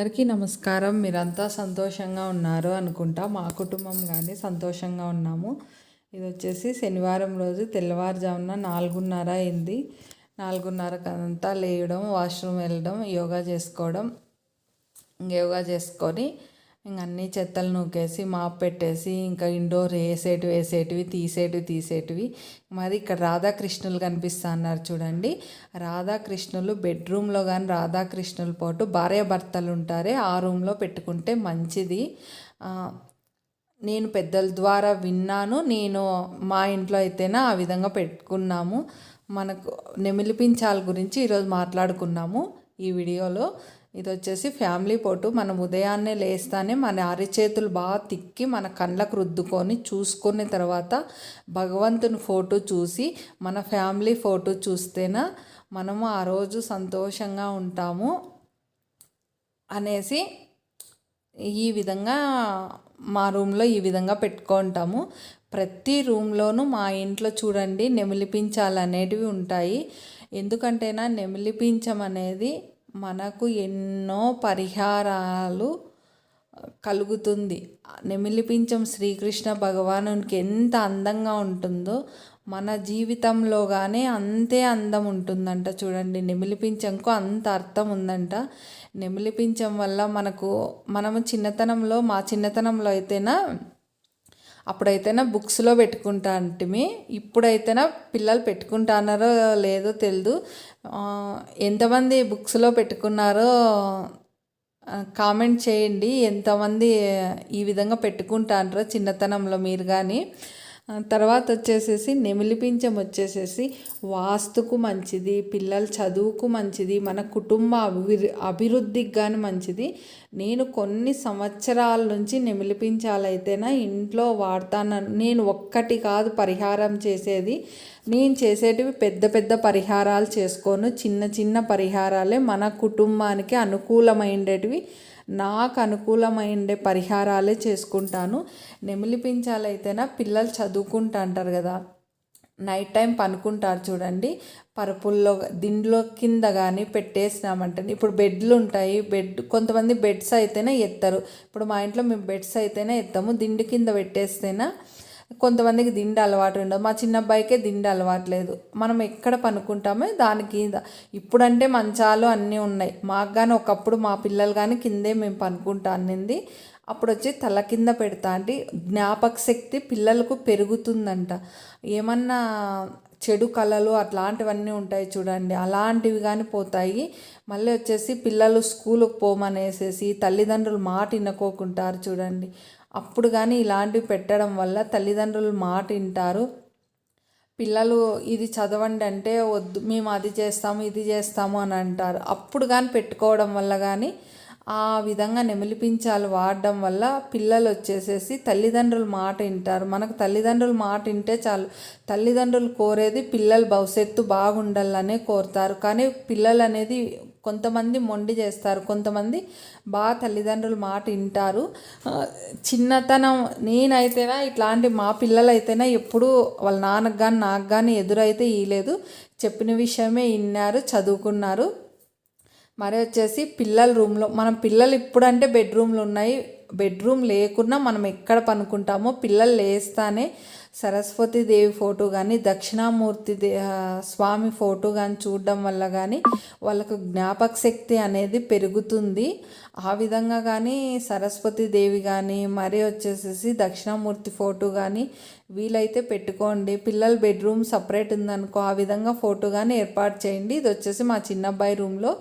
అందరికీ నమస్కారం. మీరంతా సంతోషంగా ఉన్నారు అనుకుంటా. మా కుటుంబం కానీ సంతోషంగా ఉన్నాము. ఇది వచ్చేసి శనివారం రోజు తెల్లవారుజామున నాలుగున్నర అయింది. నాలుగున్నరకంతా లేయడం వాష్రూమ్ వెళ్ళడం యోగా చేసుకోవడం యోగా చేసుకొని ఇంక అన్ని చెత్తలు నూకేసి మాప్ పెట్టేసి ఇంకా ఇండోర్ వేసేటివి వేసేటివి తీసేటివి తీసేటివి. మరి ఇక్కడ రాధాకృష్ణులు కనిపిస్తున్నారు చూడండి. రాధాకృష్ణులు బెడ్రూమ్లో కానీ రాధాకృష్ణుల పాటు భార్యాభర్తలు ఉంటారే ఆ రూమ్లో పెట్టుకుంటే మంచిది. నేను పెద్దల ద్వారా విన్నాను. నేను మా ఇంట్లో అయితేనే ఆ విధంగా పెట్టుకున్నాము. మనకు నెమిలిపించాల గురించి ఈరోజు మాట్లాడుకున్నాము ఈ వీడియోలో. ఇది వచ్చేసి ఫ్యామిలీ ఫోటో మనం ఉదయాన్నే లేస్తానే మన అరిచేతులు బాగా తిక్కి మన కళ్ళకు రుద్దుకొని చూసుకున్న తర్వాత భగవంతుని ఫోటో చూసి మన ఫ్యామిలీ ఫోటో చూస్తేనే మనము ఆ రోజు సంతోషంగా ఉంటాము అనేసి ఈ విధంగా మా రూమ్లో ఈ విధంగా పెట్టుకుంటాము. ప్రతి రూమ్లోనూ మా ఇంట్లో చూడండి నెమిలిపించాలనేటివి ఉంటాయి. ఎందుకంటేనా నెమిలిపించం అనేది మనకు ఎన్నో పరిహారాలు కలుగుతుంది. నెమిలిపించం శ్రీకృష్ణ భగవానునికి ఎంత అందంగా ఉంటుందో మన జీవితంలో కానీ అంతే అందం ఉంటుందంట చూడండి. నెమిలిపించంకు అంత అర్థం ఉందంట. నెమిలిపించం వల్ల మనకు మనము చిన్నతనంలో మా చిన్నతనంలో అయితేనా అప్పుడైతేనా బుక్స్లో పెట్టుకుంటా అంటిమి ఇప్పుడైతేనా పిల్లలు పెట్టుకుంటానారో లేదో తెలియదు ఎంతమంది బుక్స్లో పెట్టుకున్నారో కామెంట్ చేయండి. ఎంతమంది ఈ విధంగా పెట్టుకుంటారో చిన్నతనంలో మీరు కానీ తర్వాత వచ్చేసేసి నెమిలిపించం వచ్చేసేసి వాస్తుకు మంచిది పిల్లల చదువుకు మంచిది మన కుటుంబ అభివృ అభివృద్ధికి కానీ మంచిది. నేను కొన్ని సంవత్సరాల నుంచి నెమిలిపించాలైతేనా ఇంట్లో వాడతాను. నేను ఒక్కటి కాదు పరిహారం చేసేది. నేను చేసేటివి పెద్ద పెద్ద పరిహారాలు చేసుకోను. చిన్న చిన్న పరిహారాలే మన కుటుంబానికి అనుకూలమైనటివి నాకు అనుకూలమైండే పరిహారాలే చేసుకుంటాను. నెమిలిపించాలైతేనా పిల్లలు చదువుకుంటా అంటారు కదా. నైట్ టైం పనుకుంటారు చూడండి. పరుపుల్లో దిండ్లో కింద కానీ పెట్టేసినామంటే ఇప్పుడు బెడ్లు ఉంటాయి బెడ్ కొంతమంది బెడ్స్ అయితేనే ఎత్తరు. ఇప్పుడు మా ఇంట్లో మేము బెడ్స్ అయితేనే ఎత్తాము. దిండు కింద పెట్టేస్తేనే కొంతమందికి దిండు అలవాటు ఉండదు. మా చిన్న అబ్బాయికే దిండు అలవాటు లేదు. మనం ఎక్కడ పనుకుంటామో దాని కింద ఇప్పుడంటే మంచాలు అన్నీ ఉన్నాయి. మాకు కానీ ఒకప్పుడు మా పిల్లలు కానీ కిందే మేము పనుకుంటా అనింది అప్పుడు వచ్చి తల కింద పెడతా అంటే. జ్ఞాపక శక్తి పిల్లలకు పెరుగుతుందంట. ఏమన్నా చెడు కళలు అట్లాంటివన్నీ ఉంటాయి చూడండి. అలాంటివి కానీ పోతాయి. మళ్ళీ వచ్చేసి పిల్లలు స్కూల్కి పోమనేసేసి తల్లిదండ్రులు మాట వినకోకుంటారు చూడండి. అప్పుడు కానీ ఇలాంటివి పెట్టడం వల్ల తల్లిదండ్రులు మాట వింటారు. పిల్లలు ఇది చదవండి అంటే వద్దు మేము అది చేస్తాము ఇది చేస్తాము అని అంటారు. అప్పుడు కానీ పెట్టుకోవడం వల్ల కానీ ఆ విధంగా నెమిలిపించాలు వాడడం వల్ల పిల్లలు వచ్చేసేసి తల్లిదండ్రుల మాట వింటారు. మనకు తల్లిదండ్రుల మాట వింటే చాలు. తల్లిదండ్రులు కోరేది పిల్లల భవిష్యత్తు బాగుండాలనే కోరుతారు. కానీ పిల్లలు అనేది కొంతమంది మొండి చేస్తారు కొంతమంది బాగా తల్లిదండ్రుల మాట వింటారు. చిన్నతనం నేనైతేనా ఇట్లాంటి మా పిల్లలు ఎప్పుడూ వాళ్ళ నాన్నకు కానీ నాకు కానీ ఎదురైతే ఇయలేదు చెప్పిన విషయమే విన్నారు చదువుకున్నారు. మరి వచ్చేసి పిల్లల రూమ్లో మనం పిల్లలు ఇప్పుడంటే బెడ్రూమ్లు ఉన్నాయి. బెడ్రూమ్ లేకున్నా మనం ఎక్కడ పనుకుంటామో పిల్లలు లేస్తానే సరస్వతి దేవి ఫోటో కానీ దక్షిణామూర్తి దే స్వామి ఫోటో కానీ చూడడం వల్ల కానీ వాళ్ళకు జ్ఞాపక శక్తి అనేది పెరుగుతుంది. ఆ విధంగా కానీ సరస్వతి దేవి కానీ మరి వచ్చేసేసి దక్షిణామూర్తి ఫోటో కానీ వీలైతే పెట్టుకోండి. పిల్లల బెడ్రూమ్ సపరేట్ ఉందనుకో ఆ విధంగా ఫోటో కానీ ఏర్పాటు చేయండి. ఇది వచ్చేసి మా చిన్నబ్బాయి రూమ్లో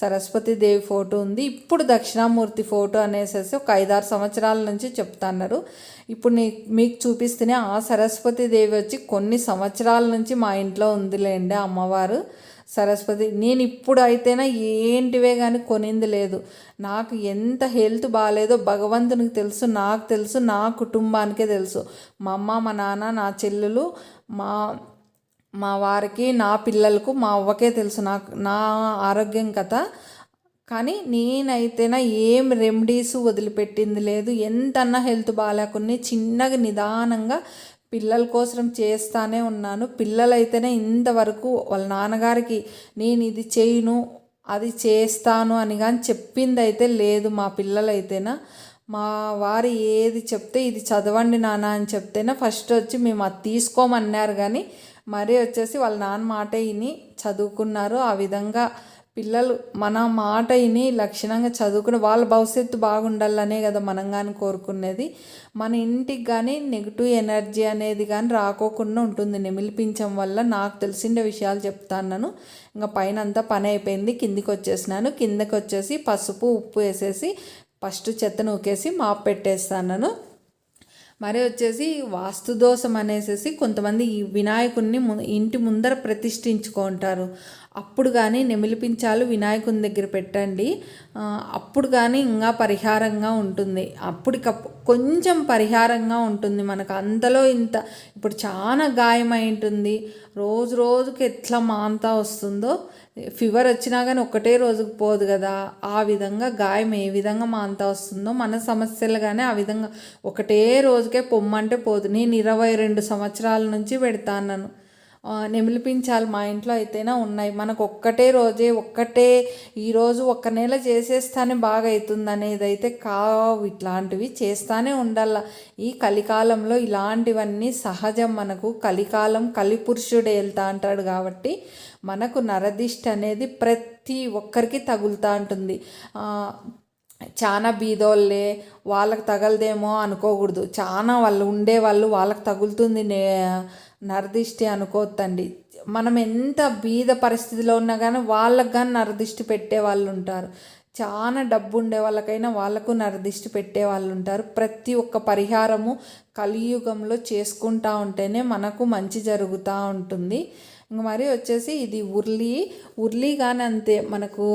సరస్వతి దేవి ఫోటో ఉంది. ఇప్పుడు దక్షిణామూర్తి ఫోటో అనేసి ఒక ఐదారు సంవత్సరాల నుంచి చెప్తున్నారు. ఇప్పుడు నీ మీకు చూపిస్తేనే ఆ సరస్వతి దేవి వచ్చి కొన్ని సంవత్సరాల నుంచి మా ఇంట్లో ఉందిలేండి అమ్మవారు. సరస్వతి నేను ఇప్పుడు అయితేనా ఏంటివే కానీ కొనింది లేదు. నాకు ఎంత హెల్త్ బాగాలేదో భగవంతునికి తెలుసు నాకు తెలుసు నా కుటుంబానికే తెలుసు. మా అమ్మ మా నాన్న నా చెల్లెలు మా మా వారికి నా పిల్లలకు మా అవ్వకే తెలుసు నాకు నా ఆరోగ్యం కథ. కానీ నేనైతేనా ఏం రెమెడీస్ వదిలిపెట్టింది లేదు. ఎంతన్నా హెల్త్ బాగాలేకుని చిన్నగా నిదానంగా పిల్లల కోసం చేస్తానే ఉన్నాను. పిల్లలైతేనే ఇంతవరకు వాళ్ళ నాన్నగారికి నేను ఇది చేయను అది చేస్తాను అని కానీ చెప్పింది అయితే లేదు మా పిల్లలైతేనా. మా వారు ఏది చెప్తే ఇది చదవండి నాన్న అని చెప్తేనే ఫస్ట్ వచ్చి మేము అది తీసుకోమన్నారు కానీ మరీ వచ్చేసి వాళ్ళ నాన్న మాట విని చదువుకున్నారు. ఆ విధంగా పిల్లలు మన మాట విని లక్షణంగా చదువుకుని వాళ్ళ భవిష్యత్తు బాగుండాలనే కదా మనం కానీ కోరుకునేది. మన ఇంటికి కానీ నెగిటివ్ ఎనర్జీ అనేది కానీ రాకోకుండా ఉంటుంది. నిమిలిపించడం వల్ల నాకు తెలిసిన విషయాలు చెప్తాను ఇంకా పైన అంతా పని అయిపోయింది. కిందికి వచ్చేసినాను. కిందకి వచ్చేసి పసుపు ఉప్పు వేసేసి ఫస్ట్ చెత్త నూకేసి మాప్ పెట్టేస్తాను మరి వచ్చేసి వాస్తు దోషం అనేసి కొంతమంది ఈ వినాయకుడిని ఇంటి ముందర ప్రతిష్ఠించుకుంటారు అప్పుడు కానీ నెమిలిపించాలు వినాయకుని దగ్గర పెట్టండి. అప్పుడు కానీ ఇంకా పరిహారంగా ఉంటుంది. అప్పటికప్పుడు కొంచెం పరిహారంగా ఉంటుంది మనకు. అంతలో ఇంత ఇప్పుడు చాలా గాయమై ఉంటుంది రోజు రోజుకి ఎట్లా మాంతా వస్తుందో ఫీవర్ వచ్చినా కానీ ఒకటే రోజుకు పోదు కదా. ఆ విధంగా గాయం ఏ విధంగా మాంతా వస్తుందో మన సమస్యలు కానీ ఆ విధంగా ఒకటే రోజుకే పొమ్మంటే పోదు. నేను ఇరవై రెండు సంవత్సరాల నుంచి పెడతాను నెమిలిపించాలి మా ఇంట్లో అయితేనే ఉన్నాయి. మనకు ఒక్కటే రోజే ఒక్కటే ఈరోజు ఒక్క నెల చేసేస్తానే బాగా అవుతుంది అనేది అయితే కావు. ఇట్లాంటివి చేస్తానే ఉండాల. ఈ కలికాలంలో ఇలాంటివన్నీ సహజం మనకు. కలికాలం కలిపురుషుడే వెళ్తా అంటాడు కాబట్టి మనకు నరదిష్ట అనేది ప్రతి ఒక్కరికి తగులుతూ ఉంటుంది. చాలా బీదోళ్ళే వాళ్ళకి తగలదేమో అనుకోకూడదు. చాలా వాళ్ళు ఉండేవాళ్ళు వాళ్ళకి తగులుతుంది నే నరదిష్టి అనుకోవద్దండి మనం ఎంత బీద పరిస్థితిలో ఉన్నా కానీ వాళ్ళకు కానీ నరదిష్టి పెట్టే వాళ్ళు ఉంటారు. చాలా డబ్బు ఉండే వాళ్ళకైనా వాళ్ళకు నరదిష్టి పెట్టే వాళ్ళు ఉంటారు. ప్రతి ఒక్క పరిహారము కలియుగంలో చేసుకుంటా ఉంటేనే మనకు మంచి జరుగుతూ ఉంటుంది. ఇంక మరి వచ్చేసి ఇది ఉర్లి. ఉర్లి కానీ అంతే మనకు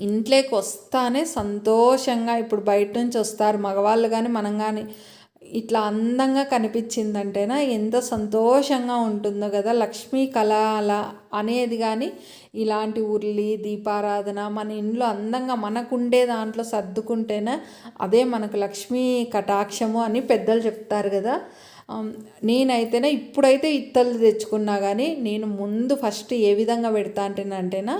ఇంట్లోకి వస్తానే సంతోషంగా ఇప్పుడు బయట నుంచి వస్తారు. మగవాళ్ళు కానీ మనం కానీ ఇట్లా అందంగా కనిపించిందంటేనా ఎంత సంతోషంగా ఉంటుందో కదా. లక్ష్మీ కళ అలా అనేది కానీ ఇలాంటి ఉర్లి దీపారాధన మన ఇంట్లో అందంగా మనకుండే దాంట్లో సర్దుకుంటేనే అదే మనకు లక్ష్మీ కటాక్షము అని పెద్దలు చెప్తారు కదా. నేనైతేనే ఇప్పుడైతే ఇత్తలు తెచ్చుకున్నా కానీ నేను ముందు ఫస్ట్ ఏ విధంగా పెడతా అంటేనంటేనా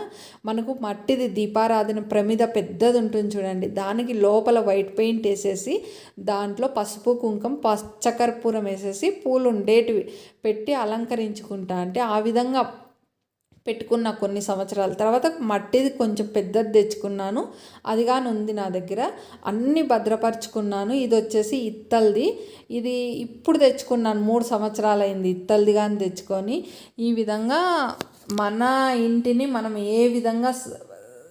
మనకు మట్టిది దీపారాధన ప్రమిద పెద్దది ఉంటుంది చూడండి. దానికి లోపల వైట్ పెయింట్ వేసేసి దాంట్లో పసుపు కుంకం పచ్చకర్పూరం వేసేసి పూలు ఉండేటివి పెట్టి అలంకరించుకుంటా. అంటే ఆ విధంగా పెట్టుకున్న కొన్ని సంవత్సరాల తర్వాత మట్టిది కొంచెం పెద్దది తెచ్చుకున్నాను. అది కానీ ఉంది నా దగ్గర. అన్నీ భద్రపరుచుకున్నాను. ఇది వచ్చేసి ఇత్తల్ది. ఇది ఇప్పుడు తెచ్చుకున్నాను. మూడు సంవత్సరాలు అయింది ఇత్తల్ది కానీ తెచ్చుకొని. ఈ విధంగా మన ఇంటిని మనం ఏ విధంగా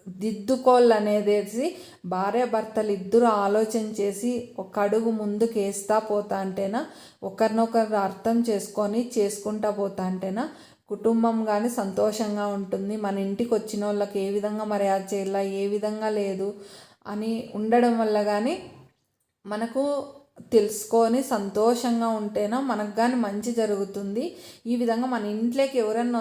దిద్దుకోళ్ళు అనేదేసి భార్యాభర్తలు ఇద్దరు ఆలోచన చేసి ఒక అడుగు ముందుకు వేస్తా పోతా అంటేనా ఒకరినొకరు అర్థం చేసుకొని చేసుకుంటా పోతా అంటేనా కుటుంబం కానీ సంతోషంగా ఉంటుంది. మన ఇంటికి వచ్చిన వాళ్ళకి ఏ విధంగా మర్యాద చేయాలా? ఏ విధంగా లేదు? అని ఉండడం వల్ల కానీ మనకు తెలుసుకొని సంతోషంగా ఉంటేనా మనకు కానీ మంచి జరుగుతుంది. ఈ విధంగా మన ఇంట్లోకి ఎవరన్నా